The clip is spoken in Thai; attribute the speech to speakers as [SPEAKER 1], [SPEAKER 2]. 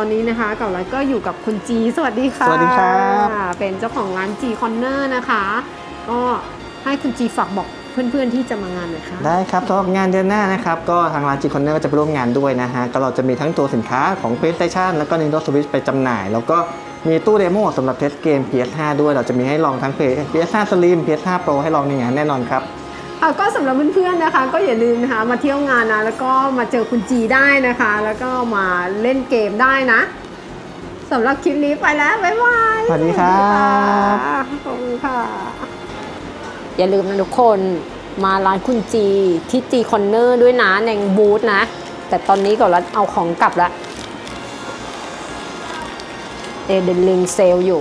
[SPEAKER 1] อนนี้นะคะเก่ารัฐก็อยู่กับคุณจี สวัสดีค่ะ
[SPEAKER 2] สวัสดีครับ
[SPEAKER 1] เป็นเจ้าของร้านจีคอนเนอร์นะคะ ก็ให้คุณจีฝากบอกเพื่อนๆที่จะมางานหน่อยค่ะ
[SPEAKER 2] ได้ครับสำหรับงานเดือนหน้านะครับ ก็ทางร้าน G Corner ก็จะไปร่วมงานด้วยนะฮะ ก็เราจะมีทั้งตัวสินค้าของ PlayStation แล้วก็ Nintendo Switch ไปจำหน่าย แล้วก็มีตู้เดโมสำหรับเทสเกม PS5 ด้วย เราจะมีให้ลองทั้ง PS5 Slim PS5 Pro ให้ลองในงานแน่นอนครับ
[SPEAKER 1] อะ ก็สำหรับเพื่อนๆนะคะ ก็อย่าลืมนะคะมาเที่ยวงานนะแล้วก็มาเจอคุณจีได้นะคะ แล้วก็มาเล่นเกมได้นะสำหรับคลิปนี้ไปแล้ว บ๊ายบาย
[SPEAKER 2] สวัสดีครับ
[SPEAKER 1] ขอบคุณค่ะ
[SPEAKER 3] อย่าลืมนะทุกคนมาร้านคุณจีที่จีคอนเนอร์ด้วยนะในบูธนะ แต่ตอนนี้ก่อนแล้วเอาของกลับแล้วเอเดนลิงเซลอยู่